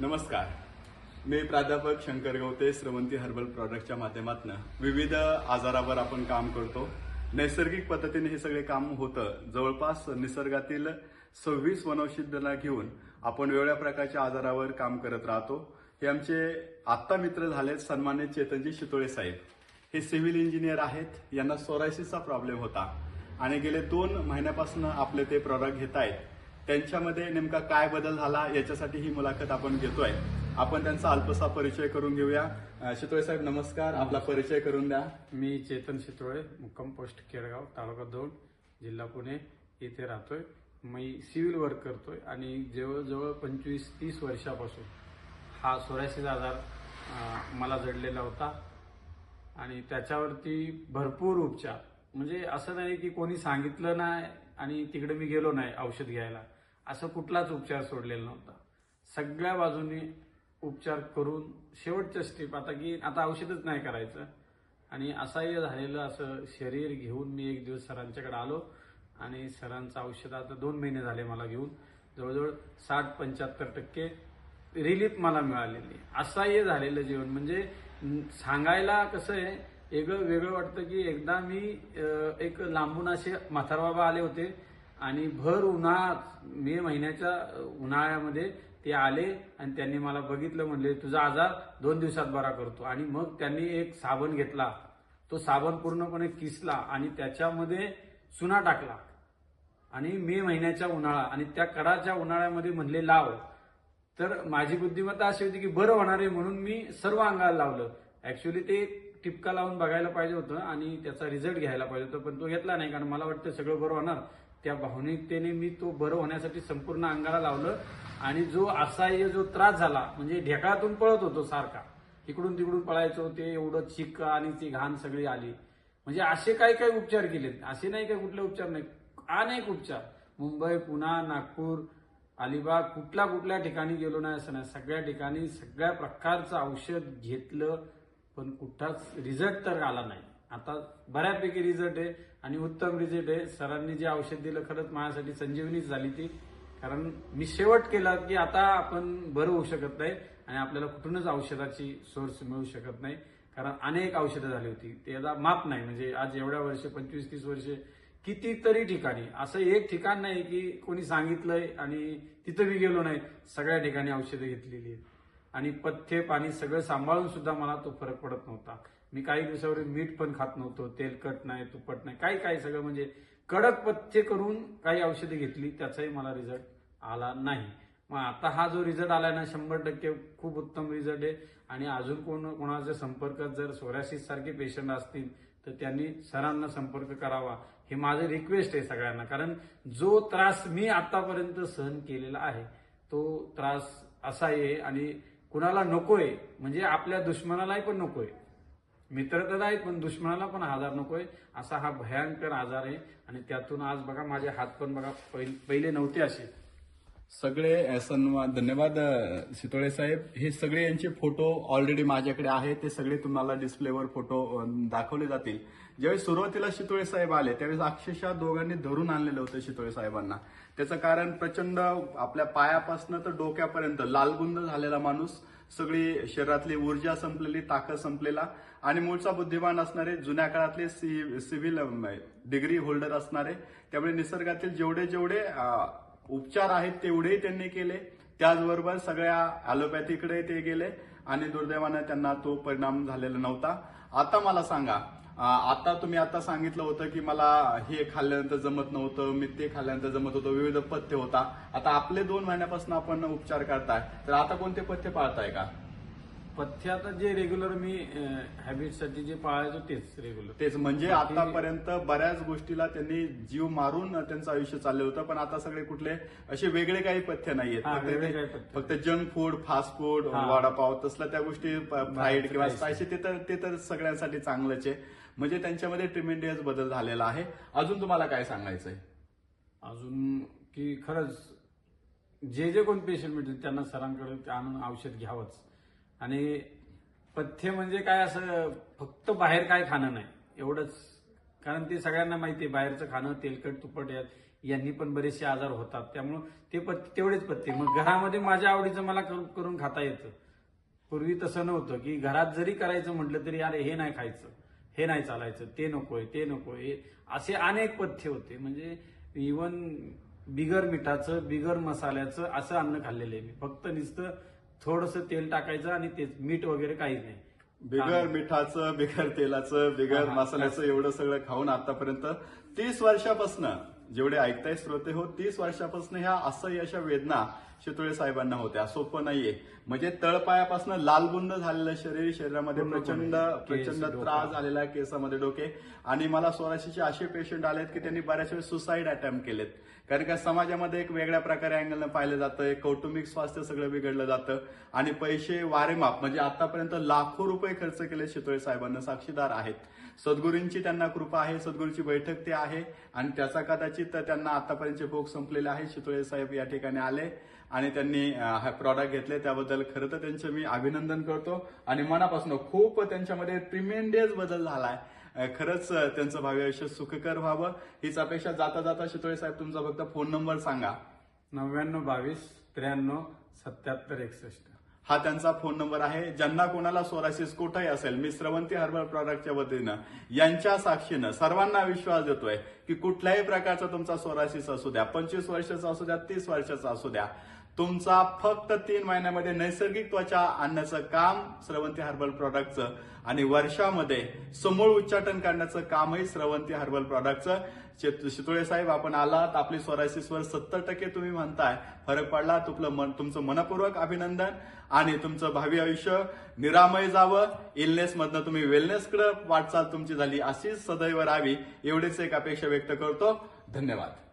नमस्कार. मी प्राध्यापक शंकर गवते श्रवंती हर्बल प्रॉडक्टच्या माध्यमातून विविध आजारावर आपण काम करतो. नैसर्गिक पद्धतीने हे सगळे काम होतं. जवळपास निसर्गातील सव्वीस वनौषधांना घेऊन आपण वेगळ्या प्रकारच्या आजारावर काम करत राहतो. हे आमचे आत्ता मित्र झालेत सन्मानित चेतनजी शितोळे साहेब. हे सिव्हिल इंजिनियर आहेत. यांना सोरायसिसचा प्रॉब्लेम होता. आणि गेले दोन महिन्यापासून आपले ते प्रॉडक्ट घेत आहेत त्यांच्यामध्ये नेमका काय बदल झाला याच्यासाठी ही मुलाखत आपण घेतोय. आपण त्यांचा अल्पसा परिचय करून घेऊया. शितोळे साहेब नमस्कार. आपला परिचय करून द्या. मी चेतन शितोळे मुक्कम पोस्ट केळगाव तालुका दोन जिल्हा पुणे. येथे राहतोय. मी सिव्हिल वर्क करतोय आणि जवळजवळ पंचवीस तीस वर्षापासून हा सोरायसिस आजार मला जडलेला होता. आणि त्याच्यावरती भरपूर उपचार. म्हणजे असं नाही की कोणी सांगितलं नाही आणि तिकडे मी गेलो नाही औषध घ्यायला. असं कुठलाच उपचार सोडलेला नव्हता. सगळ्या बाजूनी उपचार करून शेवटच्या स्टेप आता की आता औषधच नाही करायचं. आणि असह्य झालेलं असं शरीर घेऊन मी एक दिवस सरांच्याकडे आलो आणि सरांचं औषध आता दोन महिने झाले मला घेऊन. जवळजवळ साठ पंच्याहत्तर टक्के रिलीफ मला मिळालेली. असह्य झालेलं जीवन म्हणजे सांगायला कसं आहे वेगळं वेगळं वाटतं की एकदा मी एक लांबून असे म्हातारबाबा आले होते. आणि भर उन्हाळ्यात मे महिन्याच्या उन्हाळ्यामध्ये ते आले आणि त्यांनी मला बघितलं म्हणले तुझा आजार दोन दिवसात बरा करतो. आणि मग त्यांनी एक साबण घेतला. तो साबण पूर्णपणे किसला आणि त्याच्यामध्ये चुना टाकला. आणि मे महिन्याच्या उन्हाळा आणि त्या कडाच्या उन्हाळ्यामध्ये म्हणले लाव. तर माझी बुद्धिमत्ता अशी होती की बरं होणार आहे म्हणून मी सर्व अंगाला लावलं. ऍक्च्युली ते टिपका लावून बघायला पाहिजे होतं आणि त्याचा रिझल्ट घ्यायला पाहिजे होतं पण तो घेतला नाही कारण मला वाटतं सगळं बरं होणार. त्या भावनिकतेने मी तो बरं होण्यासाठी संपूर्ण अंगाला लावलं आणि जो असह्य जो त्रास झाला म्हणजे ढेकळातून पळत होतो सारखा. इकडून तिकडून पळायचो ते एवढं चिक आणि ती घाण सगळी आली. म्हणजे असे काही काही उपचार केलेत. असे नाही काही कुठले उपचार नाही. अनेक उपचार. मुंबई पुणा नागपूर अलिबाग कुठल्या कुठल्या ठिकाणी गेलो नाही असं नाही. सगळ्या ठिकाणी सगळ्या प्रकारचं औषध घेतलं पण कुठलाच रिझल्ट तर आला नाही. आता बऱ्यापैकी रिझल्ट आहे आणि उत्तम रिझल्ट आहे. सरांनी जे औषध दिलं खरंच माझ्यासाठी संजीवनीच झाली ती. कारण मी शेवट केला की आता आपण बरं होऊ शकत नाही आणि आपल्याला कुठूनच औषधाची सोर्स मिळू शकत नाही. कारण अनेक औषधं झाली होती. त्याला माप नाही. म्हणजे आज एवढ्या वर्ष पंचवीस तीस वर्षे कितीतरी ठिकाणी असं एक ठिकाण नाही की कोणी सांगितलंय आणि तिथं मी गेलो नाही. सगळ्या ठिकाणी औषधं घेतलेली आहेत. आणि पथ्य पाणी सगळं सांभाळून सुद्धा मला तो फरक पडत नव्हता. मी काही दिवसावर मीठ पण खात नव्हतो तेलकट नाही तुपट नाही काही काही सगळं म्हणजे कडक पथ्य करून काही औषधे घेतली त्याचाही मला रिझल्ट आला नाही. मग आता हा जो रिझल्ट आलाय ना शंभर टक्के खूप उत्तम रिझल्ट आहे. आणि अजून कोण कोणाच्या संपर्कात जर सोरासिस सारखे पेशंट असतील तर त्यांनी सरांना संपर्क करावा. हे माझं रिक्वेस्ट आहे सगळ्यांना. कारण जो त्रास मी आतापर्यंत सहन केलेला आहे तो त्रास असा आहे आणि कुणाला नकोय म्हणजे आपल्या दुश्मनालाही पण नकोय. मित्र तर आहेत पण दुश्मनाला पण आजार नकोय असा हा भयंकर आजार आहे. आणि त्यातून आज बघा माझे हात पण बघा पहिले पहिले नव्हते असे. सगळे सन्मान धन्यवाद सितोळे साहेब. हे सगळे यांचे फोटो ऑलरेडी माझ्याकडे आहेत. ते सगळे तुम्हाला डिस्प्लेवर फोटो दाखवले जातील. ज्यावेळी सुरुवातीला शितोळे साहेब आले त्यावेळेस अक्षरशः दोघांनी धरून आणलेलं होतं शितोळे साहेबांना. त्याचं कारण प्रचंड आपल्या पायापासनं तर डोक्यापर्यंत लालगुंद झालेला माणूस सगळी शरीरातली ऊर्जा संपलेली ताकद संपलेला आणि मूळचा बुद्धिमान असणारे जुन्या काळातले सी सिव्हिल डिग्री होल्डर असणारे त्यामुळे निसर्गातील जेवढे जेवढे उपचार आहेत तेवढेही त्यांनी केले. त्याचबरोबर सगळ्या ॲलोपॅथीकडे ते गेले आणि दुर्दैवानं त्यांना तो परिणाम झालेला नव्हता. आता मला सांगा आता तुम्ही आता सांगितलं होतं की मला हे खाल्ल्यानंतर जमत नव्हतं मी ते खाल्ल्यानंतर जमत होतं विविध पथ्य होता. आता आपले दोन महिन्यापासून आपण उपचार करताय तर आता कोणते पथ्य पाळताय का? पथ्य आता जे रेग्युलर मी हॅबिटसाठी जे पाळायचो तेच रेग्युलर तेच म्हणजे आतापर्यंत बऱ्याच गोष्टीला त्यांनी जीव मारून त्यांचं आयुष्य चाललं होतं पण आता सगळे कुठले असे वेगळे काही पथ्य नाहीयेत. हा, फक्त वेगळे ते- काही पथ्य. फक्त जंक फूड फास्ट फूड हा. वडापाव तसल्या त्या गोष्टी फ्राईड किंवा काहीच स्पायसी ते तर ते तर सगळ्यांसाठी चांगलंच आहे. म्हणजे त्यांच्यामध्ये ट्रिमेंडियस बदल झालेला आहे. अजून तुम्हाला काय सांगायचंय अजून की खरंच जे जे कोण पेशंट मिळतील त्यांना सरांकडे आणून औषध घ्यावंच. आणि पथ्य म्हणजे काय असं फक्त बाहेर काय खाणं नाही. एवढंच. कारण ते सगळ्यांना माहिती आहे बाहेरचं खाणं तेलकट तुपट यात यांनी पण बरेचसे आजार होतात. त्यामुळं ते पथ्य तेवढेच पथ्य मग घरामध्ये माझ्या आवडीचं मला करून खाता येतं. पूर्वी तसं नव्हतं की घरात जरी करायचं म्हटलं तरी अरे हे नाही खायचं. हे नाही चालायचं. ते नकोय ते नकोय. असे अनेक पथ्य होते. म्हणजे इवन बिगर मिठाचं बिगर मसाल्याचं असं अन्न खाल्लेलं आहे मी. फक्त नुसतं थोडंसं तेल टाकायचं आणि तेच मीठ वगैरे काहीच नाही. बिगर मिठाचं बिगर तेलाचं बिगर मसाल्याचं एवढं सगळं खाऊन आतापर्यंत तीस वर्षापासून जेवढे ऐकताय श्रोते हो तीस वर्षापासून ह्या असह्य अशा वेदना शितोळे साहेबांना होत्या. सोपं नाहीये. म्हणजे तळपायापासून लालबुंद झालेलं शरीर शरीरामध्ये. प्रचंड प्रचंड. त्रास झालेला आहे केसामध्ये डोके. आणि मला सोळाशेचे असे पेशंट आलेत की त्यांनी बऱ्याच वेळेस सुसाईड अटेम्प्ट केलेत. कारण का समाजामध्ये एक वेगळ्या प्रकारे अँगलनं पाहिलं जातं. कौटुंबिक स्वास्थ्य सगळं बिघडलं जातं. आणि पैसे वारेमाप म्हणजे आतापर्यंत लाखो रुपये खर्च केले शितोळे साहेबांना साक्षीदार आहेत. सद्गुरूंची त्यांना कृपा आहे सद्गुरूंची बैठक ते आहे आणि त्याचा कदाचित त्यांना आतापर्यंतचे भोग संपलेले आहे शितोळे साहेब या ठिकाणी आले आणि त्यांनी हा प्रॉडक्ट घेतले. त्याबद्दल खरं तर त्यांचं मी अभिनंदन करतो आणि मनापासून खूप त्यांच्यामध्ये ट्रिमेंडियस बदल झालाय. आहे खरंच त्यांचं भावी आयुष्य सुखकर व्हावं. हीच अपेक्षा जाता जाता शितोळे साहेब तुमचा फक्त फोन नंबर सांगा. नव्याण्णव बावीस त्र्याण्णव सत्याहत्तर एकसष्ट. हा त्यांचा फोन नंबर आहे. ज्यांना कोणाला सोरासिस कुठंही असेल मी श्रवंती हर्बल प्रॉडक्टच्या वतीनं यांच्या साक्षीनं सर्वांना विश्वास देतोय की कुठल्याही प्रकारचा तुमचा सोरासिस असू द्या पंचवीस वर्षाचा असू द्या तीस वर्षाचा असू द्या तुमचा फक्त तीन महिन्यामध्ये नैसर्गिक त्वचा आणण्याचं काम श्रवंती हर्बल प्रॉडक्टचं आणि वर्षामध्ये समूळ उच्चाटन करण्याचं कामही श्रवंती हर्बल प्रॉडक्टचं. चित- शितोळे साहेब आपण आलात. आपली सोरायसिसवर सत्तर टक्के तुम्ही म्हणताय. फरक पडला. तुमचं मन तुमचं मनपूर्वक अभिनंदन आणि तुमचं भावी आयुष्य निरामय जावं. इलनेसमधनं तुम्ही वेलनेसकडे वाटचाल तुमची झाली अशीच सदैव राहावी. एवढीच एक अपेक्षा व्यक्त करतो. धन्यवाद.